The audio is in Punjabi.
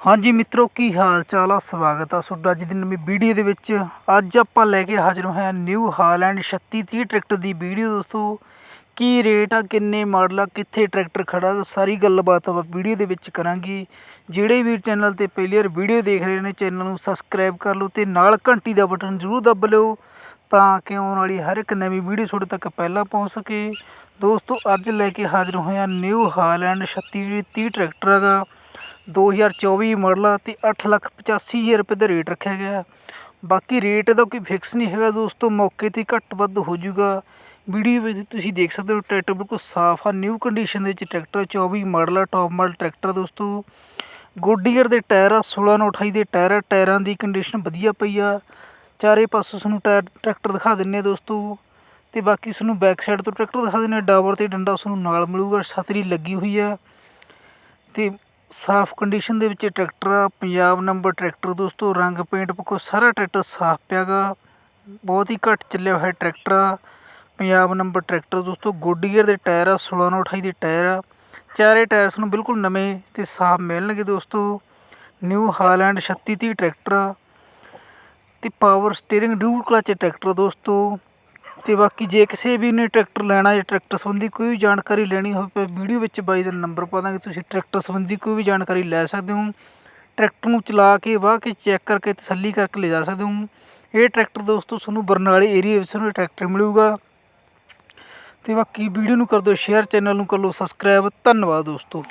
ਹਾਂਜੀ ਮਿੱਤਰੋ, ਕੀ ਹਾਲ ਚਾਲ ਆ? ਸਵਾਗਤ ਆ ਤੁਹਾਡਾ ਅੱਜ ਦੀ ਨਵੀਂ ਵੀਡੀਓ ਦੇ ਵਿੱਚ। ਅੱਜ ਆਪਾਂ ਲੈ ਕੇ ਹਾਜ਼ਰ ਹੋਏ ਹਾਂ ਨਿਊ ਹਾਲੈਂਡ 3630 ਟਰੈਕਟਰ ਦੀ ਵੀਡੀਓ। ਦੋਸਤੋ, ਕੀ ਰੇਟ ਆ, ਕਿੰਨੇ ਮਾਡਲ ਆ, ਕਿੱਥੇ ਟਰੈਕਟਰ ਖੜਾ ਸਾਰੀ ਗੱਲਬਾਤ ਆਪਾਂ ਵੀਡੀਓ ਦੇ ਵਿੱਚ ਕਰਾਂਗੇ। ਜਿਹੜੇ ਵੀ ਚੈਨਲ ਤੇ ਪਹਿਲੀ ਵਾਰ ਵੀਡੀਓ ਦੇਖ ਰਹੇ ਨੇ, ਚੈਨਲ ਨੂੰ ਸਬਸਕ੍ਰਾਈਬ ਕਰ ਲਓ ਤੇ ਨਾਲ ਘੰਟੀ ਦਾ ਬਟਨ ਜ਼ਰੂਰ ਦੱਬ ਲਿਓ ਤਾਂ ਕਿ ਆਉਣ ਵਾਲੀ ਹਰ ਇੱਕ ਨਵੀਂ ਵੀਡੀਓ ਤੁਹਾਡੇ ਤੱਕ ਪਹਿਲਾਂ ਪਹੁੰਚ ਸਕੇ। ਦੋਸਤੋ, ਅੱਜ ਲੈ ਕੇ ਹਾਜ਼ਰ ਹੋਇਆ ਨਿਊ ਹਾਲੈਂਡ 3630 ਟਰੈਕਟਰ ਦੋ ਹਜ਼ਾਰ ਚੌਵੀ ਮਾਡਲ ਆ ਅਤੇ ਅੱਠ ਲੱਖ ਪਚਾਸੀ ਹਜ਼ਾਰ ਰੁਪਏ ਦਾ ਰੇਟ ਰੱਖਿਆ ਗਿਆ। ਬਾਕੀ ਰੇਟ ਦਾ ਕੋਈ ਫਿਕਸ ਨਹੀਂ ਹੈਗਾ ਦੋਸਤੋ, ਮੌਕੇ ਤੇ ਘੱਟ ਵੱਧ ਹੋ ਜੂਗਾ ਵੀਡੀਓ ਵਿੱਚ ਤੁਸੀਂ ਦੇਖ ਸਕਦੇ ਹੋ ਟਰੈਕਟਰ ਬਿਲਕੁਲ ਸਾਫ਼ ਆ ਨਿਊ ਕੰਡੀਸ਼ਨ ਦੇ ਵਿੱਚ ਟਰੈਕਟਰ 24 ਮਾਡਲ ਆ ਟੌਪ ਮਾਡਲ ਟਰੈਕਟਰ ਦੋਸਤੋ। ਗੋਡੀਅਰ ਦੇ ਟਾਇਰ ਆ 16 ਨੂੰ 28 ਦੇ ਟਾਇਰ ਆ ਟਾਇਰਾਂ ਦੀ ਕੰਡੀਸ਼ਨ ਵਧੀਆ ਪਈ ਆ। ਚਾਰੇ ਪਾਸੋਂ ਤੁਹਾਨੂੰ ਟਾਇਰ ਟਰੈਕਟਰ ਦਿਖਾ ਦਿੰਨੇ ਆ ਦੋਸਤੋ। ਤੇ ਬਾਕੀ ਤੁਹਾਨੂੰ ਬੈਕ ਸਾਈਡ ਤੋਂ ਟਰੈਕਟਰ ਦਿਖਾ ਦਿੰਨੇ ਆ, ਡਾਬਰ ਤੇ ਡੰਡਾ ਤੁਹਾਨੂੰ ਨਾਲ ਮਿਲੂਗਾ, ਛਤਰੀ ਲੱਗੀ ਹੋਈ ਆ। ਤੇ ਸਾਫ਼ ਕੰਡੀਸ਼ਨ ਦੇ ਵਿੱਚ ਟਰੈਕਟਰ ਆ, ਪੰਜਾਬ ਨੰਬਰ ਟਰੈਕਟਰ ਦੋਸਤੋ, ਰੰਗ ਪੇਂਟ ਪੱਖੋਂ ਸਾਰਾ ਟਰੈਕਟਰ ਸਾਫ਼ ਪਿਆਗਾ ਬਹੁਤ ਹੀ ਘੱਟ ਚੱਲਿਆ ਹੋਇਆ ਟਰੈਕਟਰ ਆ। ਪੰਜਾਬ ਨੰਬਰ ਟਰੈਕਟਰ ਦੋਸਤੋ ਗੋਡੀਅਰ ਦੇ ਟਾਇਰ ਆ 16 ਨੂੰ 28 ਦੇ ਟਾਇਰ ਆ। ਚਾਰੇ ਟਾਇਰ ਤੁਹਾਨੂੰ ਬਿਲਕੁਲ ਨਵੇਂ ਤੇ ਸਾਫ਼ ਮਿਲਣਗੇ ਦੋਸਤੋ। ਨਿਊ ਹਾਲੈਂਡ 3630 ਟਰੈਕਟਰ ਆ। ਤੇ power steering dual clutch tractor ਦੋਸਤੋ। ਅਤੇ ਬਾਕੀ ਜੇ ਕਿਸੇ ਵੀ ਨੇ ਟਰੈਕਟਰ ਲੈਣਾ ਜਾਂ ਟਰੈਕਟਰ ਸੰਬੰਧੀ ਕੋਈ ਵੀ ਜਾਣਕਾਰੀ ਲੈਣੀ ਹੋਵੇ ਵੀਡੀਓ ਵਿੱਚ ਬਾਈ ਦਾ ਨੰਬਰ ਪਾ ਦਾਂਗੇ, ਤੁਸੀਂ ਟਰੈਕਟਰ ਸੰਬੰਧੀ ਕੋਈ ਵੀ ਜਾਣਕਾਰੀ ਲੈ ਸਕਦੇ ਹੋ। ਟਰੈਕਟਰ ਨੂੰ ਚਲਾ ਕੇ, ਵਾਹ ਕੇ ਚੈੱਕ ਕਰਕੇ ਤਸੱਲੀ ਕਰਕੇ ਲੈ ਜਾ ਸਕਦੇ ਹੋ। ਇਹ ਟਰੈਕਟਰ ਦੋਸਤੋ ਤੁਹਾਨੂੰ ਬਰਨਾਲੇ ਏਰੀਆ ਵਿੱਚ ਤੁਹਾਨੂੰ ਟਰੈਕਟਰ ਮਿਲੂਗਾ। ਤੇ ਬਾਕੀ ਵੀਡੀਓ ਨੂੰ ਕਰ ਦਿਓ ਸ਼ੇਅਰ ਚੈਨਲ ਨੂੰ ਕਰ ਲਓ ਸਬਸਕ੍ਰਾਈਬ ਧੰਨਵਾਦ ਦੋਸਤੋ।